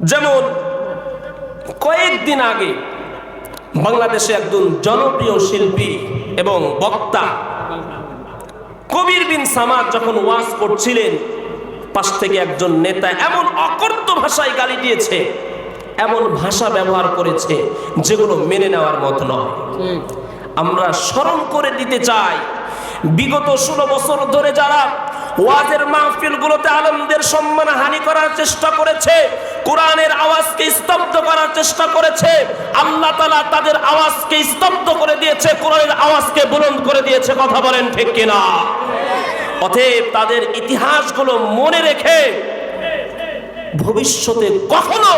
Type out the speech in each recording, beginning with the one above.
যেমন কয়েকদিন আগে বাংলাদেশে একজন জনপ্রিয় শিল্পী এবং বক্তা কবির বিন সামাদ যখন ওয়াজ করছিলেন, পাশ থেকে একজন নেতা এমন অকর্ত ভাষায় গালি দিয়েছে, এমন ভাষা ব্যবহার করেছে যেগুলো মেনে নেওয়ার মতো নয়। আমরা স্মরণ করে দিতে চাই, বিগত ষোলো বছর ধরে যারা ওয়াজের মাহফিলগুলোতে আলমদের সম্মান হানি করার চেষ্টা করেছে কোরআনের আওয়াজকে স্তব্ধ করার চেষ্টা করেছে। আল্লাহ তালা তাদের আওয়াজকে স্তব্ধ করে দিয়েছে কোরআনের আওয়াজকে বুলন্দ করে দিয়েছে। কথা বলেন ঠিক কিনা? অতএব তাদের ইতিহাসগুলো মনে রেখে ভবিষ্যতে কখনো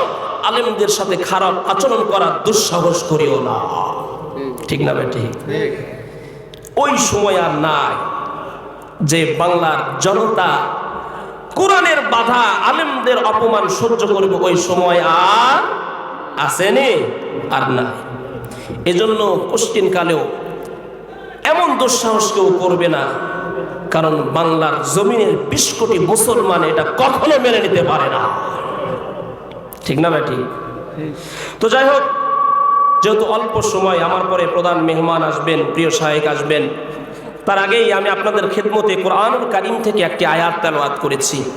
আলেমদের সাথে খারাপ আচরণ করার দুঃসাহস করিও না। ঠিক না বেটি? ওই সময় আর নাই যে বাংলার জনতা কোরআনের বাধা আলেমদের অপমান সহ্য করবে ওই সময় আর আসেনি, আর নাই। এজন্য কোশ্চিন কালেও এমন দুঃসাহস কেউ করবে না, কারণ বাংলার জমিনের বিশ কোটি মুসলমান এটা কখনো মেনে নিতে পারে না। ঠিক না বেটি তো যাই হোক, যেহেতু অল্প সময়, আমার পরে প্রধান মেহমান আসবেন, প্রিয় সাহেক আসবেন তার আগেই আমি আপনাদের খেদমতে কোরআনুল কারিম থেকে একটি আয়াত তেলাওয়াত করেছি।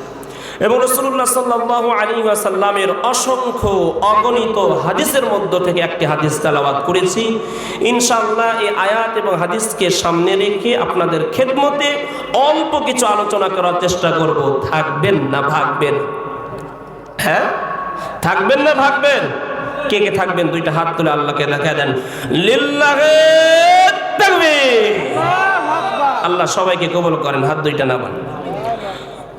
এবং রসুল্লাহ সাল্লাহ আলী সাল্লামের অসংখ্য অগণিত হাদিসের মধ্য থেকে একটি হাদিস তেলাওয়াত করেছি। ইনশাল্লাহ এই আয়াত এবং হাদিসকে সামনে রেখে আপনাদের খেদমতে অল্প কিছু আলোচনা করার চেষ্টা করব। থাকবেন না ভাগবেন? হ্যাঁ? থাকবেন না ভাগবেন? কে কে থাকবেন? দুইটা হাত তুলে আল্লাহকে দেখা দেন। লিল্লাহে। আল্লাহ সবাইকে কবল করেন হাত দুইটা নামান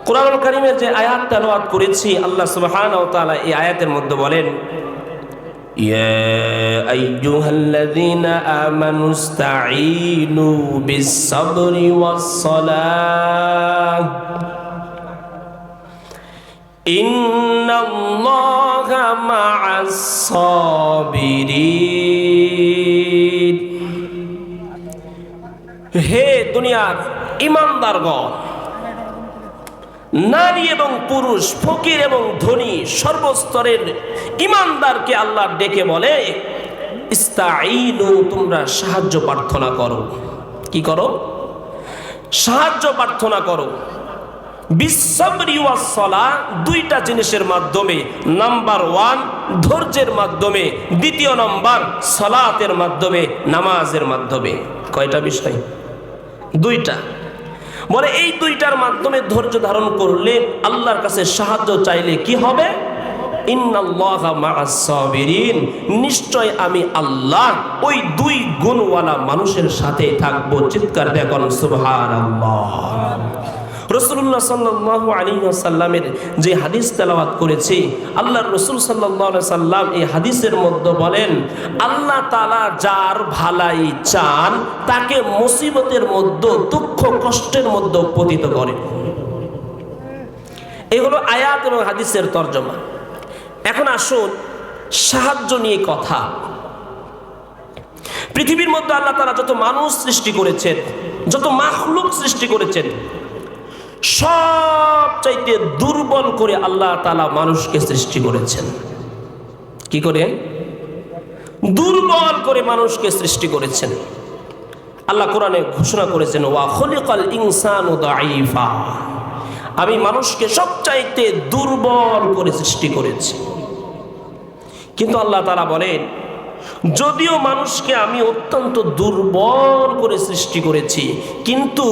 কোরআনুল কারিমের যে আয়াত তেলাওয়াত করেছি আল্লাহ সুবহানাহু ওয়া তাআলা এই আয়াতের মধ্যে বলেন يا أيها الذين آمنوا استعينوا بالصبر والصلاة إن الله مع الصابرين হে দুনিয়ার ইমানদারগণ নারী এবং পুরুষ, ফকির এবং ধনী সর্বস্তরের ইমানদারকে আল্লাহ ডেকে বলে তোমরা সাহায্য প্রার্থনা করো। কি করো? সাহায্য প্রার্থনা করো। ওয়াসলা দুইটা জিনিসের মাধ্যমে, নাম্বার ওয়ান ধৈর্যের মাধ্যমে, দ্বিতীয় নাম্বার সলাতের মাধ্যমে, নামাজের মাধ্যমে। কয়টা বিষয়? দুইটা। বলে এই দুইটার মাধ্যমে ধৈর্য ধারণ করলে আল্লাহর কাছে সাহায্য চাইলে কি হবে? নিশ্চয় আমি আল্লাহ ওই দুই গুণওয়ালা মানুষের সাথে থাকব। চিৎকার দেখুন সুবহানাল্লাহ। রসুল্লাহ সাল্লাল্লাহু আলাইহি ওয়াসাল্লামের যে হাদিস তেলাওয়াত করেছি, আল্লাহর রসুল আলাইহি সাল্লাম এই হাদিসের মধ্যে বলেন, আল্লাহ তালা যার ভালাই চান, তাকে মুসিবতের মধ্যে, দুঃখ কষ্টের মধ্যে পতিত করেন এগুলো আয়াত এবং হাদিসের তর্জমা। এখন আসুন সাহায্য নিয়ে কথা। পৃথিবীর মধ্যে আল্লাহ তারা যত মানুষ সৃষ্টি করেছেন, যত মাখলুক সৃষ্টি করেছেন সব চাইতে দুর্বল করে আল্লাহ তালা মানুষকে সৃষ্টি করেছেন। কি করে? দুর্বল করে মানুষকে সৃষ্টি করেছেন। আল্লাহ কোরআনে ঘোষণা করেছেন, ওয়া খলিকাল ইনসানু আমি মানুষকে সবচাইতে দুর্বল করে সৃষ্টি করেছি। কিন্তু আল্লাহ তারা বলেন, যদিও মানুষকে আমি অত্যন্ত দুর্বল করে সৃষ্টি করেছি, কিন্তু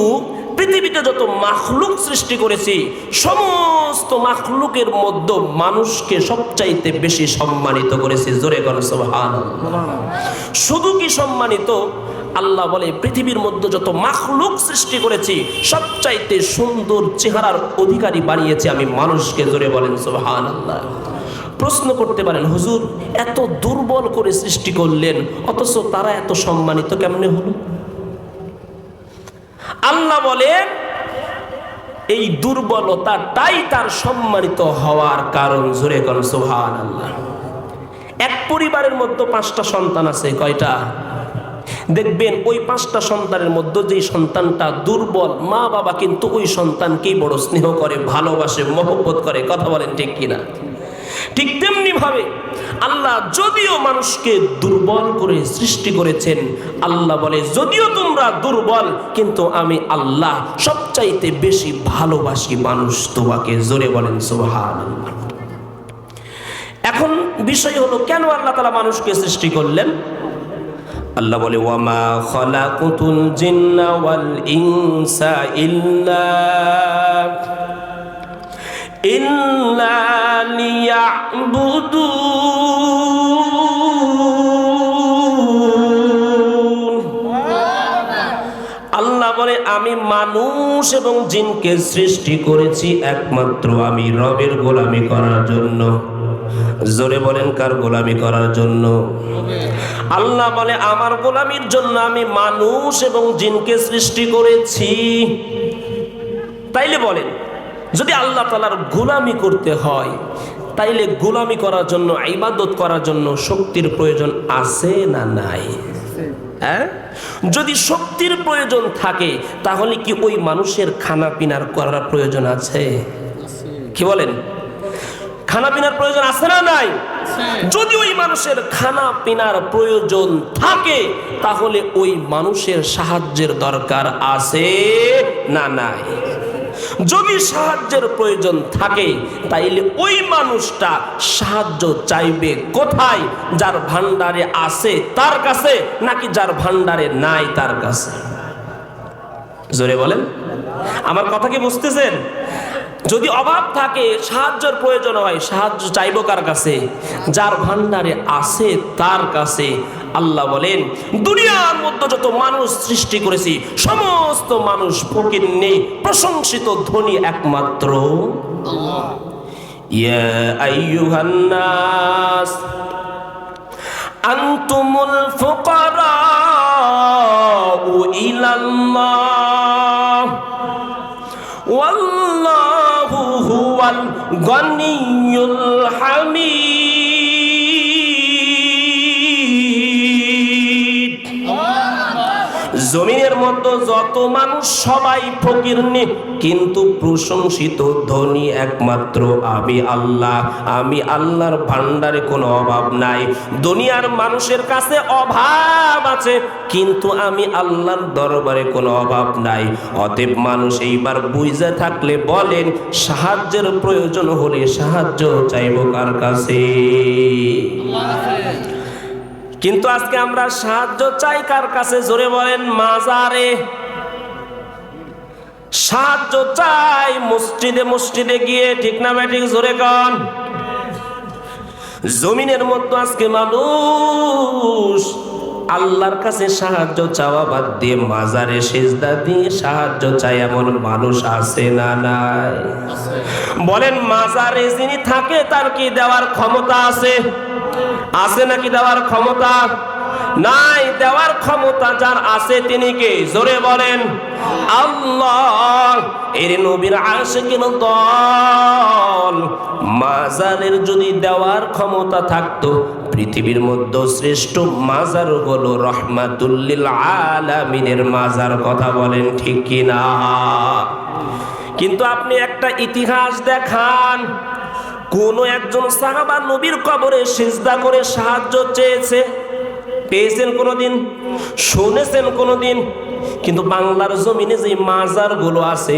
পৃথিবীতে যত মাখলুক সৃষ্টি করেছি, সমস্ত মাখলুকের মধ্যে মানুষকে সবচাইতে বেশি সম্মানিত করেছি। জোরে সুবহান শুধু কি সম্মানিত? আল্লাহ বলে, পৃথিবীর মধ্যে যত মাখলুক সৃষ্টি করেছি, সবচাইতে সুন্দর চেহারার অধিকারী বানিয়েছি আমি মানুষকে, জোরে বলেন সুবহান আল্লাহ প্রশ্ন করতে পারেন, হুজুর, এত দুর্বল করে সৃষ্টি করলেন, অথচ তারা এত সম্মানিত কেমনে হলো? আল্লাহ বলেন এই দুর্বলতাটাই তার সম্মানিত হওয়ার কারণ। জোরে কোন সোহান আল্লাহ এক পরিবারের মধ্যে পাঁচটা সন্তান আছে, কয়টা? দেখবেন ওই পাঁচটা সন্তানের মধ্যে যেই সন্তানটা দুর্বল, মা বাবা কিন্তু ওই সন্তানকেই বড় স্নেহ করে, ভালোবাসে, মহব্বত করে, কথা বলেন ঠিক কিনা? ঠিক তেমনি ভাবে আল্লাহ যদিও মানুষকে দুর্বল করে সৃষ্টি করেছেন, আল্লাহ বলে, যদিও তোমরা দুর্বল, কিন্তু আমি আল্লাহ সবচাইতে বেশি ভালোবাসি মানুষ। তোমাকে জোরে বলেন সোহান এখন বিষয় হলো, কেন আল্লাহ তালা মানুষকে সৃষ্টি করলেন? আল্লাহ বলে, ওয়ামা খলাকুতুল জিন্না ওয়াল ইনসা ইল্লা আল্লাহ বলে, আমি মানুষ এবং জিনকে সৃষ্টি করেছি একমাত্র আমি, রবের গোলামি করার জন্য। জোরে বলেন, কার গোলামি করার জন্য? আল্লাহ বলে, আমার গোলামির জন্য আমি মানুষ এবং জিনকে সৃষ্টি করেছি। তাইলে বলেন যদি আল্লাহ তালার গোলামি করতে হয় তাইলে গোলামি করার জন্য ইবাদত করার জন্য শক্তির প্রয়োজন আছে না নাই? হ্যাঁ? যদি শক্তির প্রয়োজন থাকে তাহলে কি ওই মানুষের খানা পিনার করার প্রয়োজন আছে? কি বলেন? খানা পিনার প্রয়োজন আছে না নাই? যদি ওই মানুষের খানা পিনার প্রয়োজন থাকে তাহলে ওই মানুষের সাহায্যের দরকার আছে না নাই? যদি সাহায্যের প্রয়োজন থাকে, তাইলে ওই মানুষটা সাহায্য চাইবে কোথায়? যার ভান্ডারে আছে তার কাছে, নাকি যার ভান্ডারে নাই তার কাছে? জোরে বলেন। আমার কথা কি বুঝতেছেন? যদি অভাব থাকে, সাহায্যের প্রয়োজন হয়, সাহায্য চাইব কার কাছে? যার ভান্ডারে আছে, তার কাছে। আল্লাহ বলেন, দুনিয়ার মধ্যে যত মানুষ সৃষ্টি করেছি, সমস্ত মানুষ ফকির নেই প্রশংসিত ধনী একমাত্র। ইয়া আইয়ুহান ইলাল্লাহ। ওয়াল গনিউল হামিদ। জমিনের মধ্যে যত মানুষ, সবাই ফকির নে। কিন্তু প্রশংসিত ধনী একমাত্র আমি আল্লাহ। আমি আল্লাহর ভান্ডারে কোনো অভাব নাই। দুনিয়ার মানুষের কাছে অভাব আছে, কিন্তু আমি আল্লাহর দরবারে কোনো অভাব নাই। অতএব মানুষ এইবার বুঝে থাকলে বলেন, সাহায্যের প্রয়োজন হলে সাহায্য চাইব কার কাছে? কিন্তু আজকে আমরা সাহায্য চাই কার কাছে? জোরে বলেন, মাজারে। সাহায্য চাই মসজিদে মসজিদে গিয়ে, ঠিক না ব্যাঠিক জোরে কন। জমিনের মধ্যে আজকে মানুষ আল্লাহর কাছে সাহায্য চাওয়া বাদ দিয়ে মাজারে সেজদা দিয়ে সাহায্য চাই এমন মানুষ আছে না নাই? বলেন, মাজারে যিনি থাকে তার কি দেওয়ার ক্ষমতা আছে? আছে নাকি দেওয়ার ক্ষমতা? নাই, দেওয়ার ক্ষমতা যার আছে তিনি কে? জোরে বলেন, আল্লাহ। এর নবীর আশিকিন দল। মাজারের যদি দেওয়ার ক্ষমতা থাকতো, পৃথিবীর মধ্যে শ্রেষ্ঠ মাজার হলো রহমাতুল্লিল আলামিনের মাজার, কথা বলেন ঠিক কিনা? কিন্তু আপনি একটা ইতিহাস দেখান। কোন একজন সাহাবা নবীর কবরে সিজদা করে সাহায্য চেয়েছে। পেয়েছেন কোনোদিন? শুনেছেন কোনোদিন? কিন্তু বাংলার জমিনে যে মাজারগুলো আছে,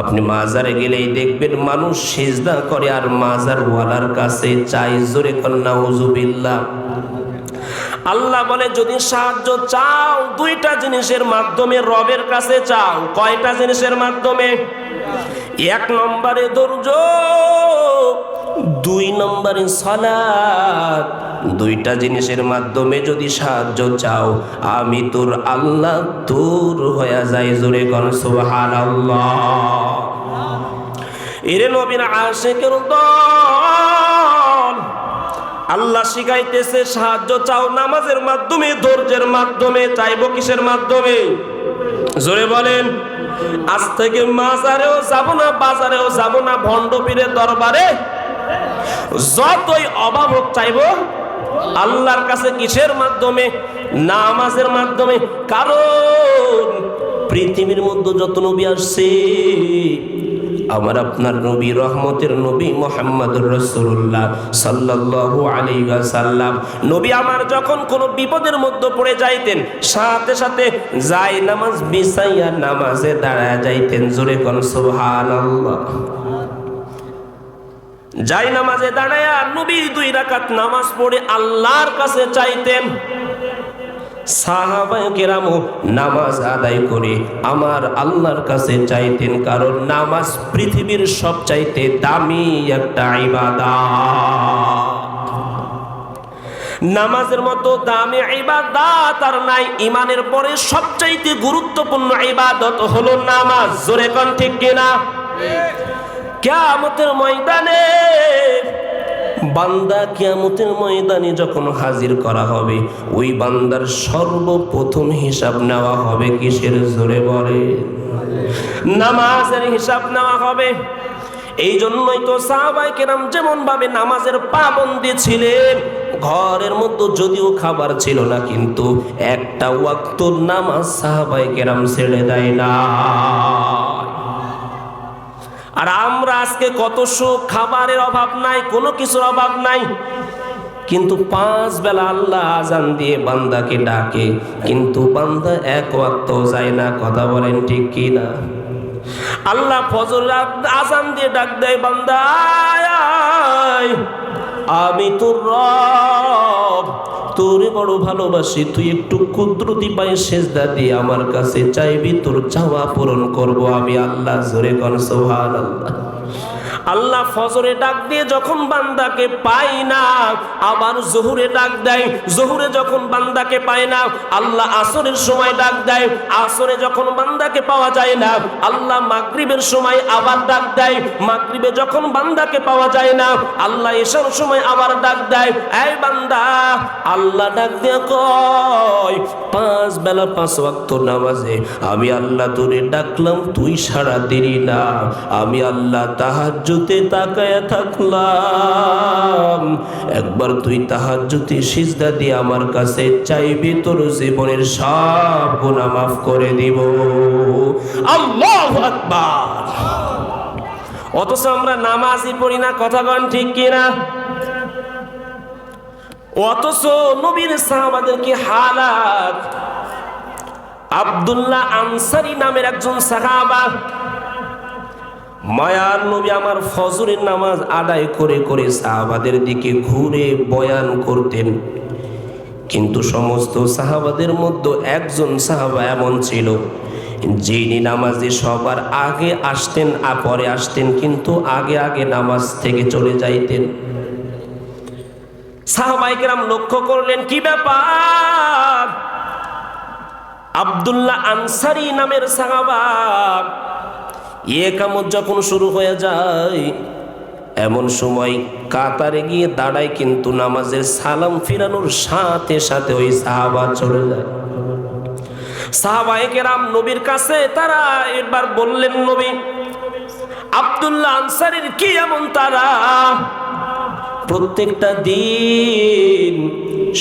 আপনি মাজারে গেলেই দেখবেন মানুষ সিজদা করে আর মাজার ওয়ালার কাছে চাই, জোরে কন্যা হুজুবিল্লাহ আল্লাহ বলে, যদি সাহায্য চাও, দুইটা জিনিসের মাধ্যমে রবের কাছে চাও। কয়টা জিনিসের মাধ্যমে? এক নম্বরে ধৈর্য, দুই নম্বরে সালাত। দুইটা জিনিসের মাধ্যমে যদি সাহায্য চাও, আমি তোর আল্লাহ তোর হয়ে যাই জোরে কর সুবহানাল্লাহ। এরে নবীর আশেকের দল। আল্লাহ শিখাইতেছে, সাহায্য চাও, নামাজের মাধ্যমে, ধৈর্যের মাধ্যমে, চাইব কিসের মাধ্যমে? জোরে বলেন। আজ থেকে মাজারেও যাব না বাজারেও যাব না ভণ্ডপীরের দরবারে। যতই অভাব হোক চাইব, আল্লাহর কাছে কিসের মাধ্যমে, নামাজের মাধ্যমে? কারণ পৃথিবীর মধ্যে যত নবী আসছে আমার আপনার নবী, রহমতের নবী মোহাম্মদ রসুল্লাহ সাল্লাল্লাহু আলাইহি ওয়াসাল্লাম। নবী আমার যখন কোনো বিপদের মধ্যে পড়ে যাইতেন, সাথে সাথে যাই নামাজ বিছাইয়া নামাজে দাঁড়ায় যাইতেন। জোরে কোন সুবহানাল্লাহ। যাই নামাজে দাঁড়ায়া নবী দুই রাকাত নামাজ পড়ে আল্লাহর কাছে চাইতেন। সাহাবায়ে কেরামও নামাজ আদায় করে আমার আল্লাহর কাছে চাইতেন কারণ নামাজ পৃথিবীর সবচাইতে দামি একটা ইবাদত। নামাজের মতো দামি ইবাদত আর নাই ইমানের পরে সবচাইতে গুরুত্বপূর্ণ ইবাদত হলো নামাজ। জোরে কোন ঠিক কিনা? কিয়ামতের ময়দানে বান্দা কিয়ামতের ময়দানে যখন হাজির করা হবে, ওই বান্দার সর্বপ্রথম হিসাব নেওয়া হবে কিসের জোরে বলে? নামাজের হিসাব নেওয়া হবে। এই জন্যই তো সাহাবাই কেরাম যেমন ভাবে নামাজের পাবন্দি ছিলেন, ঘরের মধ্যে যদিও খাবার ছিল না, কিন্তু একটা ওয়াক্ত নামাজ সাহাবাই কেরাম ছেড়ে দেয় না আর আমরা আজকে কত সুখ, খাবারের অভাব নাই, কোনো কিছুর অভাব নাই কিন্তু পাঁচ বেলা আল্লাহ আজান দিয়ে বান্দাকে ডাকে, কিন্তু বান্দা এক ওয়াক্ত যায় না, কথা বলেন ঠিক কি না আল্লাহ ফজর আজান দিয়ে ডাক দেয়, বান্দা। আমি তোর রব তোরে বড় ভালোবাসি, তুই একটু কুদরতি পায়ে সেজদা দিয়ে আমার কাছে চাইবি, তোর চাওয়া পূরণ করব আমি আল্লাহ, জোরে কন সোহান আল্লাহ আল্লাহ ফজরে ডাক দিয়ে যখন বান্দাকে পাই না, আবার জহুরে ডাক দেয়। জহুরে যখন বান্দাকে পায় না, আল্লাহ আসরের সময় ডাক দেয়। আসরে যখন বান্দাকে পাওয়া যায় না, আল্লাহ মাগরিবের সময় আবার ডাক দেয়। মাগরিবে যখন বান্দাকে পাওয়া যায় না, আল্লাহ এসার সময় আবার ডাক দেয়। এই বান্দা, আল্লাহ ডাক দিয়ে কয়, পাঁচ বেলা পাঁচ ওয়াক্ত নামাজে আমি আল্লাহ তোরে ডাকলাম, তুই সারা দিলি না। আমি আল্লাহ তাহাজ্জুতে তাকায়া থাকলাম। একবার তুই তাহাজ্জুতে সিজদা দিয়ে আমার কাছে চাইবি, তোর জীবনের সব গুনাহ মাফ করে দিব। আল্লাহু আকবার। অথচ আমরা নামাজই পড়ি না, কথা কন ঠিক কিনা? অথচ নবীর সাহাবাদের কি হালাত আব্দুল্লাহ আনসারি নামের একজন সাহাবা মায়ার নবী আমার ফজরের নামাজ আদায় করে করে সাহাবাদের দিকে ঘুরে বয়ান করতেন। কিন্তু সমস্ত সাহাবাদের মধ্যে একজন সাহাবা এমন ছিল, যিনি নামাজে সবার আগে আসতেন আর পরে আসতেন, কিন্তু আগে আগে নামাজ থেকে চলে যাইতেন। সাহাবাইকেরাম লক্ষ্য করলেন, কি ব্যাপার? আব্দুল্লাহ আনসারি নামের সাহাবা এ কামত যখন শুরু হয়ে যায়, এমন সময় কাতারে গিয়ে দাঁড়ায় কিন্তু নামাজের সালাম ফিরানোর সাথে সাথে ওই সাহাবা চলে যায়। সাহাবাহিকেরাম নবীর কাছে তারা এবার বললেন, নবী, আব্দুল্লাহ আনসারির কি এমন তারা? প্রত্যেকটা দিন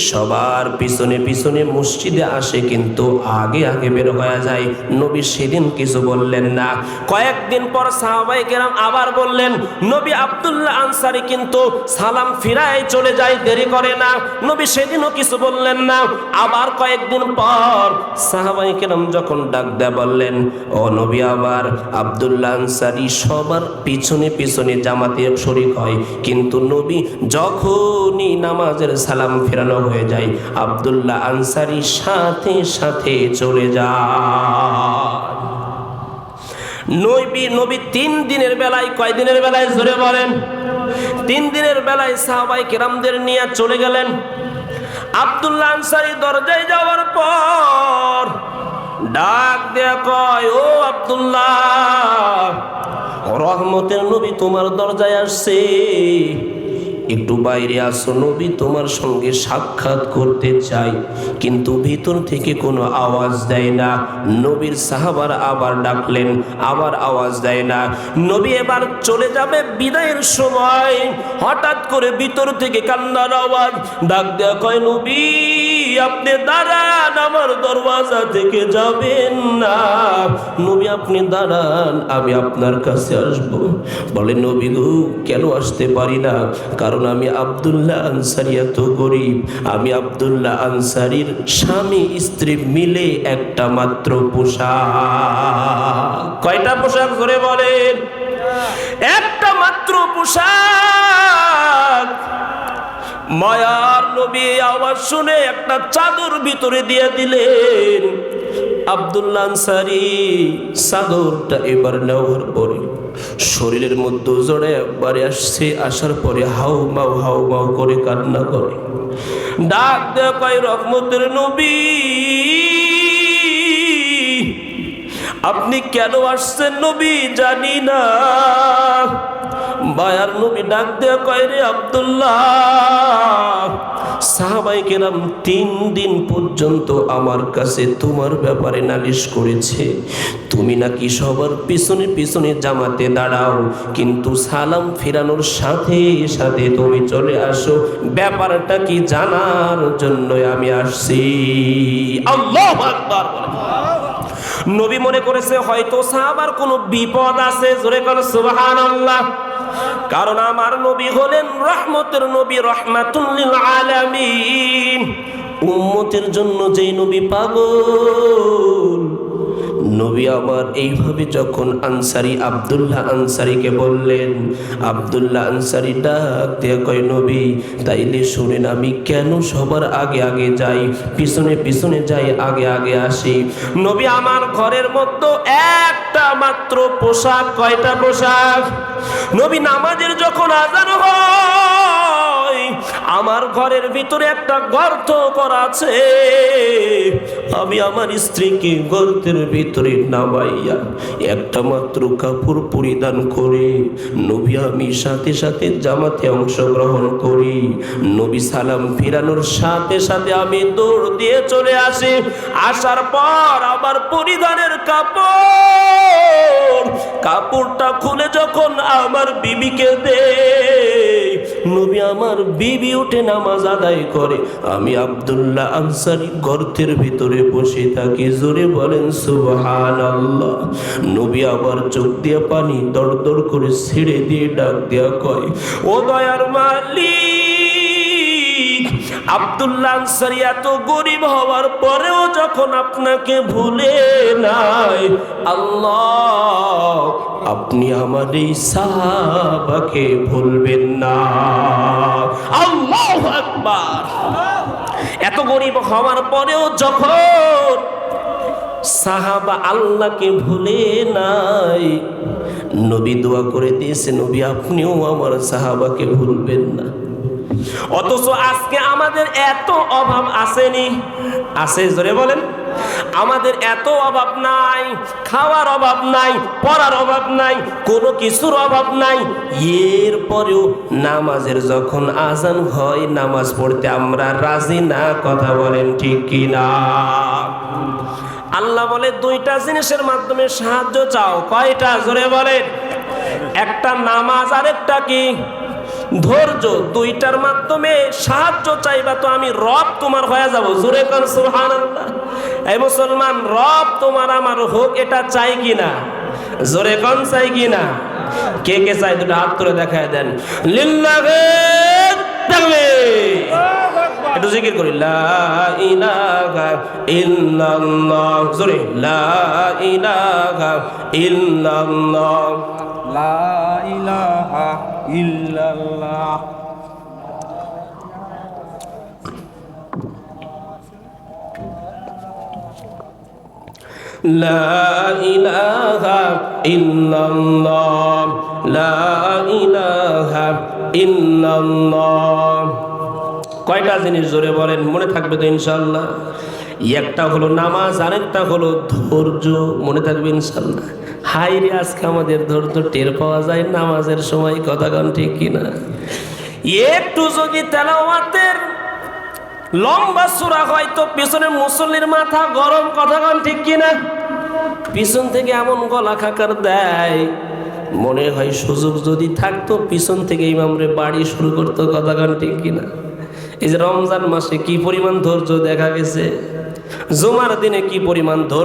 সবার পিছনে পিছনে মসজিদে আসে কিন্তু আগে আগে বের হয়ে যায়। নবী সেদিন কিছু বললেন না। কয়েকদিন পর সাহাবাই কেরাম আবার বললেন, নবী আব্দুল্লাহ আনসারি কিন্তু সালাম ফিরায় চলে যায়, দেরি করে না। নবী সেদিনও কিছু বললেন না। আবার কয়েকদিন পর সাহাবাই কেরাম যখন ডাক দেয়া বললেন, ও নবী আবার, আব্দুল্লাহ আনসারি সবার পিছনে পিছনে জামাতে শরিক হয়। কিন্তু নবী যখনই নামাজের সালাম ফেরানো হয়ে যায়। আবদুল্লাহ আনসারি সাথে সাথে চলে যায় নবী নবী তিন দিনের বেলায় কয় দিনের বেলায় জোরে বলেন? তিন দিনের বেলায় সাহাবাই কেরামদের নিয়ে চলে গেলেন। আব্দুল্লাহ আনসারি দরজায় যাওয়ার পর ডাক দেয়া কয়, ও আব্দুল্লাহ, রহমতের নবী তোমার দরজায় আসছে। একটু বাইরে আসো, নবী তোমার সঙ্গে সাক্ষাৎ করতে চাই। কিন্তু ভিতর থেকে কোনো আওয়াজ দেয় না। নবীর সাহাবার আবার ডাকলেন, আবার আওয়াজ দেয় না। নবী এবার চলে যাবে বিদায়ের সময়। হঠাৎ করে ভিতর থেকে কান্নার আওয়াজ। ডাক দেওয়া কয়, নবী! আপনি দাঁড়ান, আমার দরওয়াজা থেকে যাবেন না। নবী, আপনি দাঁড়ান, আমি আপনার কাছে আসব। বলে, নবী গো, কেন আসতে পারি না? কারণ আমি আব্দুল্লাহ আনসারি, এত গরিব। আমি আব্দুল্লাহ আনসারির স্বামী, স্ত্রী মিলে একটা মাত্র পোশাক। কয়টা পোশাক ধরে বলেন? একটা মাত্র পোশাক। মায়ার নবী আওয়াজ শুনে একটা চাদর ভিতরে দিয়ে দিলেন। আনসারি চাদরটা এবার শরীরের মধ্যে আসার পরে হাউ মাউ হাউ মাউ করে কান্না করে। ডাক রহমতের নবী, আপনি কেন আসছেন নবী জানি না। বায়ার নবী ডাক দেয়া কয় রে আব্দুল্লাহ? সাহাবাই কেরাম তিন দিন পর্যন্ত আমার কাছে তোমার ব্যাপারে নালিশ করেছে। তুমি নাকি সবার পিছনে পিছনে জামাতে দাঁড়াও, কিন্তু সালাম ফেরানোর সাথে সাথে তুমি চলে আসো। ব্যাপারটা কি জানার জন্য আমি আসছি। আল্লাহ আকবার নবী মনে করেছে হয়তো সাহাবার কোনো বিপদ আছে, জোরে কোন সুবাহান আল্লাহ কারণ আমার নবী হলেন রহমতের নবী রহমাতুল্লিল আলামিন। উম্মতের জন্য যেই নবী পাগল নবী আমার এইভাবে যখন আনসারি আব্দুল্লাহ আনসারিকে বললেন, আব্দুল্লাহ আনসারি ডাক দিয়ে কয়, নবী, তাইলে শুনেন আমি কেন সবার আগে আগে যাই, পিছনে পিছনে যাই, আগে আগে আসি? নবী আমার ঘরের মধ্যে একটা মাত্র পোশাক, কয়টা পোশাক? নবী নামাজের যখন আজান হয় আমার ঘরের ভিতরে একটা গর্ত করা আছে। আমি আমার স্ত্রীকে গর্তের ভিতরে নামাইয়া একটা মাত্র কাপড় পরিধান করে। নবী আমি সাথে সাথে জামাতে অংশগ্রহণ করি। নবী সালাম ফিরানোর সাথে সাথে আমি দৌড় দিয়ে চলে আসি। আসার পর আমার পরিধানের কাপড়, কাপড়টা খুলে যখন আমার বিবিকে দে নবী আমার বিবি উঠে নামাজ আদায় করে। আমি আবদুল্লাহ আনসারি গর্তের ভিতরে বসে থাকি। জোরে বলেন সুবহান আল্লাহ নবী আবার চোখ দিয়ে পানি দড় করে ছেড়ে দিয়ে ডাক দেয়া কয়, ও দয়ার মালিক আব্দুল্লাহ আনসারি এত গরিব হওয়ার পরেও যখন আপনাকে ভুলে নাই, আল্লাহ, আপনি আমার এই সাহাবাকে ভুলবেন না। আল্লাহ আকবার। এত গরিব হওয়ার পরেও যখন সাহাবা আল্লাহকে ভুলে নাই, নবী দোয়া করে দিয়েছে, নবী, আপনিও আমার সাহাবাকে ভুলবেন না। অথচ আজকে আমাদের এত অভাব আসেনি। আছে জোরে বলেন। আমাদের এত অভাব নাই, খাওয়ার অভাব নাই, পড়ার অভাব নাই, কোনো কিছুর অভাব নাই। এরপরেও নামাজের যখন আজান হয়, নামাজ পড়তে আমরা রাজি না, কথা বলেন ঠিক কি না আল্লাহ বলে, দুইটা জিনিসের মাধ্যমে সাহায্য চাও। কয়টা? জোরে বলেন। একটা নামাজ আর একটা কি? ধৈর্য দুইটার মাধ্যমে সাহায্য চাইবা তো আমি রব তোমার হয়ে যাব। জোরে কর সুবহানাল্লাহ। এই মুসলমান, রব তোমার আমার হোক, এটা চাই কি না জোরে কন চাই কি না কে কে চাই? দুটো হাত তুলে দেখায় দেন। লিল্লাহে একটু জিকির করি। লা ইলাহা ইল্লাল্লাহ। জোরে। লা লা ইলাহা ইল্লাল্লাহ لا إله إلا الله لا إله إلا الله কয়টা জিনিস জোরে বলেন মনে থাকবে তো ইনশাল্লাহ একটা হলো নামাজ আরেকটা হলো ধৈর্য মনে থাকবে ইনশাল্লাহ হাই রে আজকে আমাদের ধৈর্য টের পাওয়া যায় নামাজের সময়, কথা গান ঠিক কিনা? একটু যদি তেলাওয়াতের লম্বা সুরা হয় তো পিছনে মুসল্লির মাথা গরম, কথা গান ঠিক কিনা? পিছন থেকে এমন গলা খাকার দেয়, মনে হয় সুযোগ যদি থাকতো পিছন থেকে ইমামরে বাড়ি শুরু করতো, কথা গান ঠিক কিনা? এই যে রমজান মাসে কি পরিমাণ ধৈর্য দেখা গেছে? জুমার দিনে কি পরিমাণ ধৈর্য